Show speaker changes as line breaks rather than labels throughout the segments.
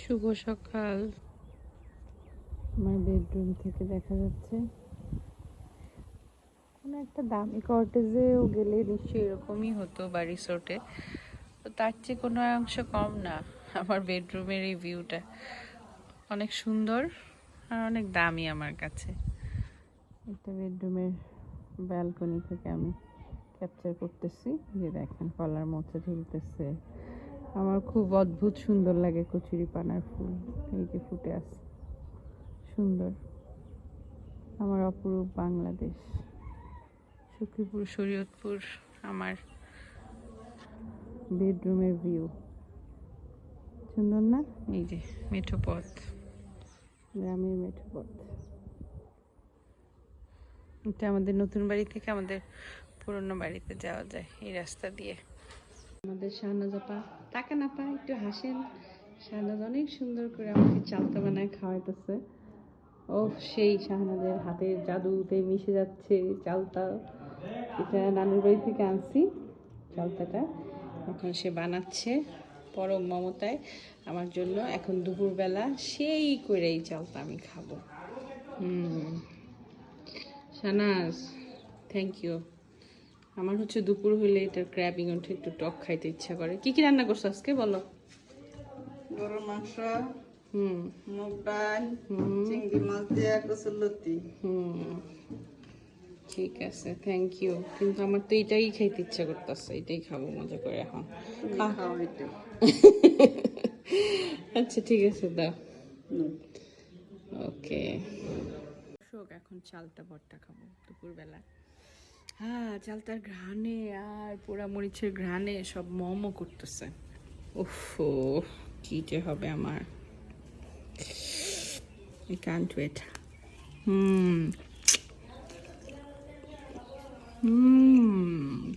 শুভ সকাল। আমার বেডরুম থেকে দেখা যাচ্ছে। কোনো একটা দামি কটেজেও গেলে নিশ্চয়ই এরকমই হতো বা রিসোর্টে তো তার চেয়ে কোনো অংশ কম না আমার বেডরুমের এই ভিউটা অনেক সুন্দর আর অনেক দামি আমার কাছে। একটা বেডরুমের ব্যালকনি থেকে আমি ক্যাপচার করতেছি। যে দেখেন কলার মতো ঝুলতেছে আমার খুব অদ্ভুত সুন্দর লাগে কচুরি পানার ফুল। এই যে ফুটে আছে। সুন্দর। আমার অপরূপ বাংলাদেশ। সখীপুর, শরীয়তপুর, আমার বেডরুমের ভিউ। সুন্দর না? এই যে, মেঠো পথ। গ্রামের মেঠো পথ। এটা আমাদের নতুন বাড়ি থেকে আমাদের পুরনো বাড়িতে যাওয়া যায় এই রাস্তা দিয়ে। আমাদের শাহনাজ আপা টাকা না পা একটু হাসেন। শাহনাজ অনেক সুন্দর করে আমাকে চালতা বানায় খাওয়াইতেছে। ও সেই শাহনাজের হাতের জাদুতে মিশে যাচ্ছে চালতা। এটা নানুর বাড়ি থেকে আনছি চালতাটা। এখন সে বানাচ্ছে পরম মমতায় আমার জন্য। এখন দুপুরবেলা সেই করে এই চালতা আমি খাব। হুম। শাহনাজ থ্যাংক ইউ আমার হচ্ছে দুপুর হইলে এটা ক্র্যাবিং ওঠে একটু টক খাইতে ইচ্ছা করে। কি কি রান্না করছ আজকে বলো?
গরুর মাংস
হুম।
মুগ ডাল
হুম।
চিংড়ি মাছ দিয়ে কচুরলতি
হুম। ঠিক আছে থ্যাংক ইউ কিন্তু আমার তো এটাই খাইতে ইচ্ছা করতেছে এটাই খাব মজা করে এখন।
খাও এটা
আচ্ছা ঠিক আছে দাও। ওকে শোক এখন চালটা ভর্তা খাব দুপুরবেলা। হ্যাঁ চালটার ঘ্রাণে আর পোড়া মরিচের ঘ্রাণে সব মমো করতেছে। উফ কি যে হবে আমার। Can't wait. হুম। হুম।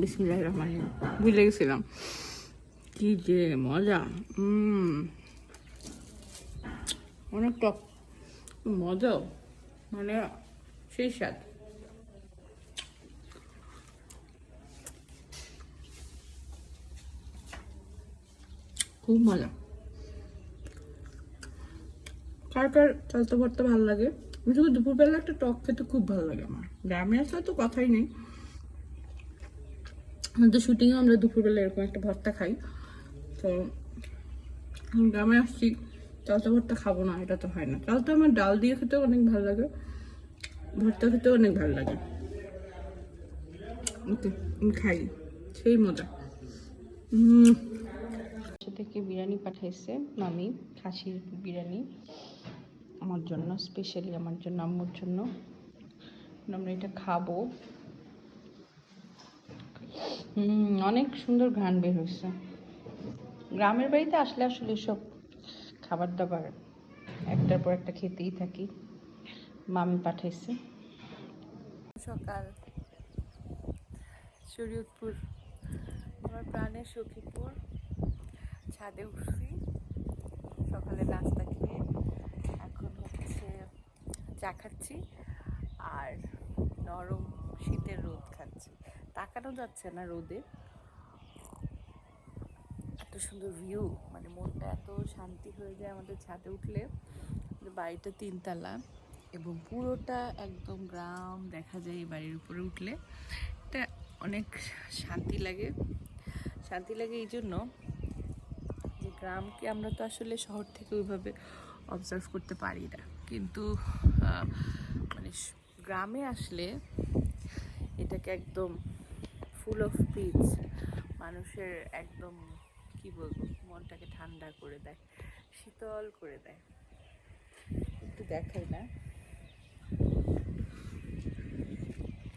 বিসমিল্লাহ রহমান ভুলে গেছিলাম। কি যে মজা। অনেক টক। মজাও। মানে সেই স্বাদ। খুব মজা। কার কার চালতে ভর্তা ভালো লাগে? করে দুপুরবেলা একটা টক খেতে খুব ভালো লাগে আমার। গ্রামে আসলে তো কথাই নেই। আমাদের শুটিংয়ে আমরা দুপুরবেলা এরকম একটা ভর্তা খাই। তো গ্রামে আসছি চালতা ভর্তা খাব না, এটা তো হয় না। চালতা আমার ডাল দিয়ে খেতেও অনেক ভালো লাগে, ভর্তা খেতেও অনেক ভালো লাগে। ওকে খাই, সেই মজা। থেকে বিরিয়ানি পাঠাইছে মামি, খাসির বিরিয়ানি, আমার জন্য স্পেশালি আমার জন্য, আম্মুর জন্য। আমরা এটা খাব। অনেক সুন্দর ঘ্রাণ বের হয়েছে। গ্রামের বাড়িতে আসলে আসলে সব খাবার দাবার একটার পর একটা খেতেই থাকি। মামি পাঠাইছে। সকাল। শরীয়তপুর আমার প্রাণের সখীপুর ছাদে উঠছি। সকালে নাস্তা খেয়ে এখন হচ্ছে চা খাচ্ছি। আর নরম শীতের রোদ খাচ্ছি। তাকানো যাচ্ছে না রোদে। এত সুন্দর ভিউ মানে মনটা এত শান্তি হয়ে যায় আমাদের ছাদে উঠলে। বাড়িটা তিনতলা এবং পুরোটা একদম গ্রাম দেখা যায় এই বাড়ির উপরে উঠলে। এটা অনেক শান্তি লাগে। শান্তি লাগে এই জন্য যে গ্রামকে আমরা তো আসলে শহর থেকে ওইভাবে অবজার্ভ করতে পারি না। কিন্তু মানে গ্রামে আসলে এটাকে একদম ফুল অফ পিচ মানুষের একদম, কি বলব, মনটাকে ঠান্ডা করে দেয়, শীতল করে দেয়। একটু দেখাই না।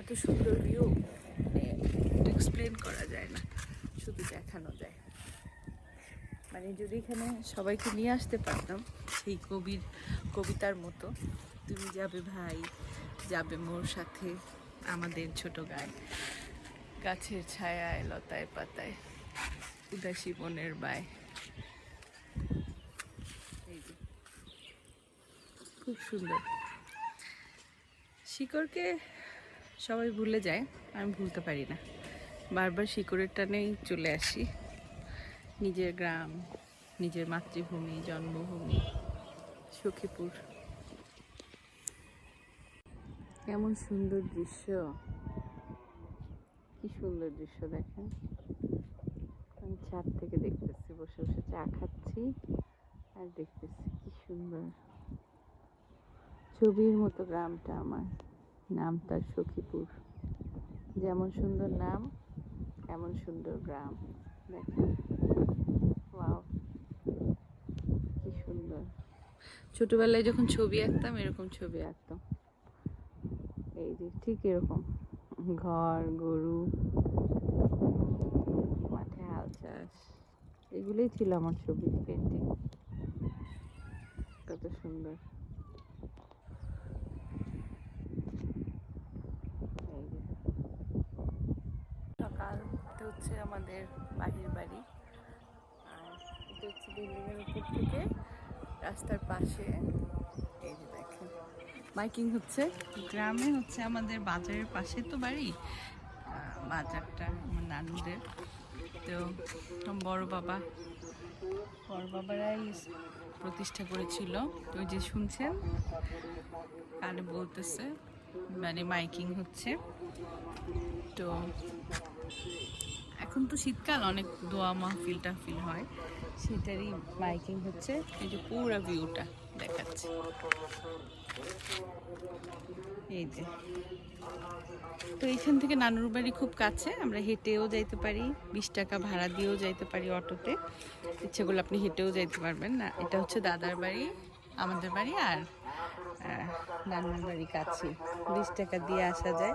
এত সুন্দর ভিউ এক্সপ্লেন করা যায় না, শুধু দেখানো যায়। মানে যদি এখানে সবাইকে নিয়ে আসতে পারতাম, সেই কবির, কবিতার মতো, তুমি যাবে ভাই, যাবে মোর সাথে আমাদের ছোট গায়ে গাছের ছায়ায় লতায় পাতায়। উদাসী বনের বায়। খুব সুন্দর। শিকড়কে সবাই ভুলে যায়, আমি ভুলতে পারি না। বারবার শিকড়ের টানেই চলে আসি। নিজের গ্রাম, নিজের মাতৃভূমি, জন্মভূমি, সখীপুর। কেমন সুন্দর দৃশ্য। কি সুন্দর দৃশ্য দেখেন। আমি ছাদ থেকে দেখতেছি, বসে বসে চা খাচ্ছি আর দেখতেছি কি সুন্দর। ছবির মতো গ্রামটা আমার, নাম তার সখীপুর। যেমন সুন্দর নাম এমন সুন্দর গ্রাম। দেখেন, ওয়াও, কি সুন্দর। ছোটবেলায় যখন ছবি আঁকতাম, এরকম ছবি আঁকতাম। এই যে ঠিক এরকম। ঘর, গরু। মাঠে হাল চাষ। এগুলোই ছিল আমার ছবি পেন্টিং কত সুন্দর। সকাল হচ্ছে আমাদের বাহির বাড়ি। আর এটা হচ্ছে বিল্ডিংয়ের উপর থেকে রাস্তার পাশে। এই মাইকিং হচ্ছে? গ্রামে হচ্ছে আমাদের বাজারের পাশে তো বাড়ি বাজারটা আমার নানুদের। তো বড় বাবা, বড় বাবারাই প্রতিষ্ঠা করেছিল। তো যে শুনছেন? কানে বলতেছে মানে মাইকিং হচ্ছে। তো এখন তো শীতকাল, অনেক দোয়া মাহফিল টাহফিল হয়। সেটারই মাইকিং হচ্ছে। এই যে পুরো ভিউটা। দেখাচ্ছে। এই যে। তো এইখান থেকে নানুর বাড়ি খুব কাছে, আমরা হেঁটেও যাইতে পারি, বিশ টাকা ভাড়া দিয়েও যাইতে পারি অটোতে। ইচ্ছে করলে আপনি হেঁটেও যাইতে পারবেন। না, এটা হচ্ছে দাদার বাড়ি, আমাদের বাড়ি আর নানুর বাড়ি কাছে। বিশ টাকা দিয়ে আসা যায়।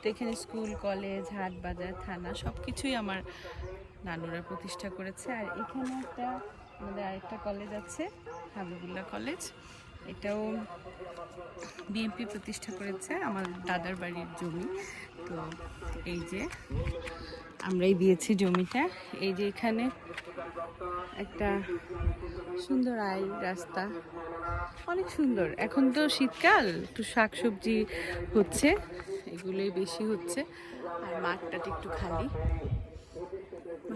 তো এখানে স্কুল, কলেজ, হাট বাজার, থানা সব কিছুই আমার নানুরা প্রতিষ্ঠা করেছে। আর এখানে একটা আমাদের আরেকটা কলেজ আছে, হাবিবুল্লাহ কলেজ এটাও বিএনপি প্রতিষ্ঠা করেছে আমার দাদার বাড়ির জমি। তো এই যে আমরাই দিয়েছি জমিটা। এই যে এখানে একটা সুন্দর আই রাস্তা। অনেক সুন্দর। এখন তো শীতকাল, একটু শাকসবজি হচ্ছে, এগুলোই বেশি হচ্ছে। আর মাঠটা একটু খালি।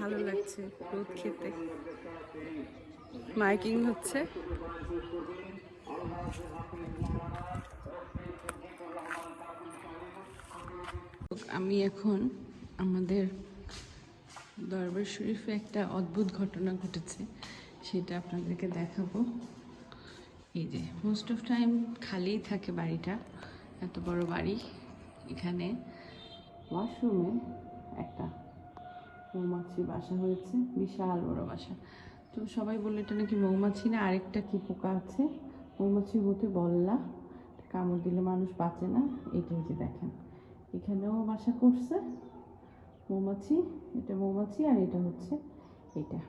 ভালো লাগছে রোদ খেতে। মাইকিং হচ্ছে। আমি এখন আমাদের দরবার শরীফে একটা অদ্ভুত ঘটনা ঘটেছে, সেটা আপনাদেরকে দেখাবো। এই যে মোস্ট অফ টাইম খালিই থাকে বাড়িটা, এত বড় বাড়ি এখানে। ওয়াশরুমে একটা মৌমাছি বাসা হয়েছে, বিশাল বড় বাসা। তো সবাই বলল, এটা নাকি মৌমাছি না? আরেকটা কি পোকা আছে? মৌমাছি হতে বললা। কামড় দিলে মানুষ বাঁচে না। এটাই যে দেখেন। এখানেও বাসা করছে। মৌমাছি, এটা মৌমাছি আর এটা হচ্ছে এটা।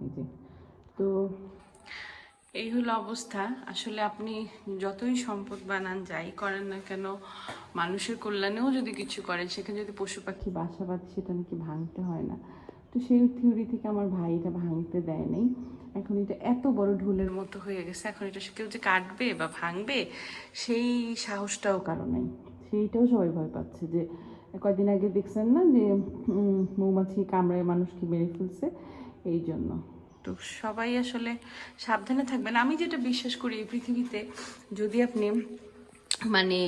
এই যে। তো এই হলো অবস্থা। আসলে আপনি যতই সম্পদ বানান, যাই করেন না কেন, মানুষের কল্যাণেও যদি কিছু করেন, সেখানে যদি পশু পাখি বাসা বাঁধে, সেটা নাকি ভাঙতে হয় না। তো সেই থিওরি থেকে আমার ভাই এটা ভাঙতে দেয় নাই এখন এটা এত বড় ঢোলের মতো হয়ে গেছে, এখন এটা কেউ যে কাটবে বা ভাঙবে, সেই সাহসটাও কারও নেই। সেইটাও সবাই ভয় পাচ্ছে যে, কয়দিন আগে দেখছেন না যে মৌমাছি কামড়ায় মানুষকে মেরে ফেলছে? এই জন্য। তো সবাই আসলে সাবধানে থাকবেন। আমি যেটা বিশ্বাস করি এই পৃথিবীতে, যদি আপনি মানে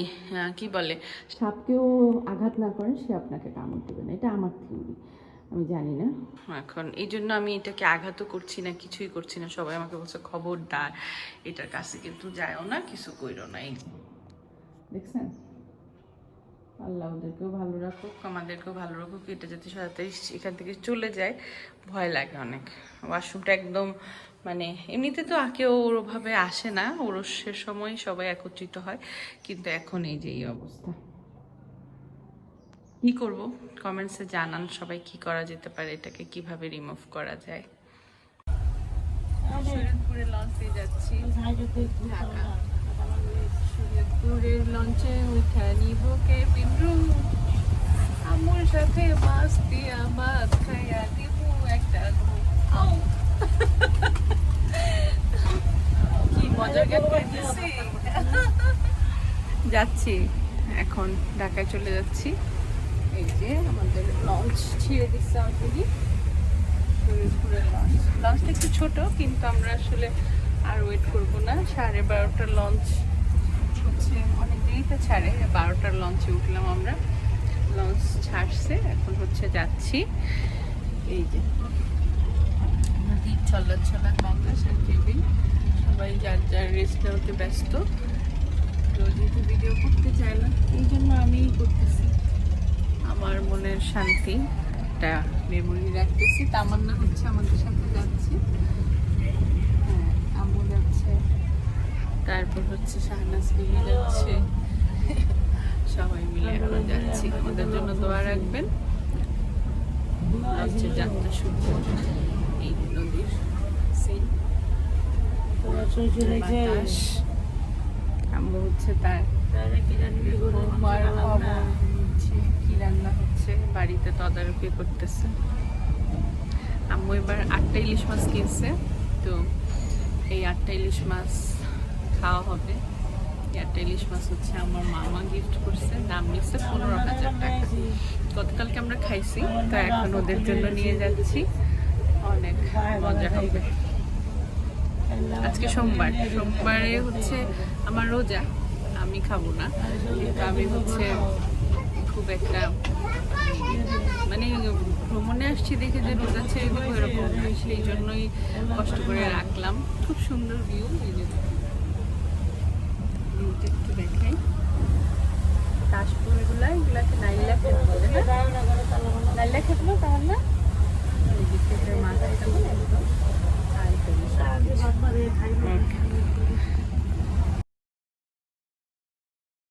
কি বলে, সাপকেও আঘাত না করেন, সে আপনাকে কামড় না। এটা আমার থিওরি আমি জানি না। এখন এই জন্য আমি এটাকে আঘাতও করছি না কিছুই করছি না। সবাই আমাকে বলছে খবরদার এটার কাছে কিন্তু যায়ও না কিছু কইরো না এই দেখছেন? আল্লাহ ওদেরকেও ভালো রাখুক। আমাদেরকেও ভালো রাখুক এটা যাতে তাড়াতাড়ি এখান থেকে চলে যায় ভয় লাগে অনেক। ওয়াশরুমটা একদম মানে এমনিতে তো কেউ ওরভাবে আসে না ওরসের সময় সবাই একত্রিত হয় কিন্তু এখন এই যে এই অবস্থা। কি করব? কমেন্টসে জানান সবাই কি করা যেতে পারে এটাকে কীভাবে রিমুভ করা যায়। শরীয়তপুরে লঞ্চে যাচ্ছি। ঢাকা। শরীয়তপুরের লঞ্চে উঠা নিব কেবিন রুম আমার সাথে মাছ দিয়া মাছ খাইয়া দিব একটা কি গান গাইতেছি যাচ্ছি এখন ঢাকায় চলে যাচ্ছি। এই যে আমাদের লঞ্চ দিচ্ছে লঞ্চ লঞ্চটা একটু ছোট, কিন্তু আমরা আসলে আর ওয়েট করব না। সাড়ে বারোটার লঞ্চ হচ্ছে, অনেক দেরিতে ছাড়ে, বারোটার লঞ্চে উঠলাম আমরা। লঞ্চ ছাড়ছে, এখন হচ্ছে যাচ্ছি। এই যে। নদী চলা চলা বাংলাদেশের কেবিন সবাই যার যার রেস্ট নেওয়াতে ব্যস্ত করতে চায় না এই জন্য আমিই করতেছি আমার মনের শান্তি। একটা মেমোরি রাখতেছি। তামান্না হচ্ছে আমাদের সাথে যাচ্ছে। হ্যাঁ আম্মু যাচ্ছে। তারপর হচ্ছে শাহনাজ মিলি যাচ্ছে। সবাই মিলে এখন যাচ্ছি। আমাদের জন্য দোয়া রাখবেন। হচ্ছে যাত্রা শুরু এই নদীর আম্মু হচ্ছে তার কি রান্না হচ্ছে, বাড়িতে তদারকি করতেছে। আম্মু এবার আটটা ইলিশ মাছ কিনছে, তো এই আটটা ইলিশ মাছ খাওয়া হবে। আটটা ইলিশ মাছ হচ্ছে আমার মামা গিফট করছে, দাম নিচ্ছে পনেরো হাজার টাকা। গতকালকে আমরা খাইছি, তো এখন ওদের জন্য নিয়ে যাচ্ছি। অনেক মজা হবে। আজকে সোমবার, সোমবারে হচ্ছে আমার রোজা, আমি খাব না। কিন্তু আমি হচ্ছে খুব একটা মানে ভ্রমণে আসছি দেখে যে রোজা ছেড়ে দেবো এরকম, সেই জন্যই কষ্ট করে রাখলাম। খুব সুন্দর ভিউ এই যে ভিউটা একটু দেখাই। কাশপুর এগুলা এগুলাকে নাইলা খেত বলে, না? নাইলা খেত তাহলে না? এই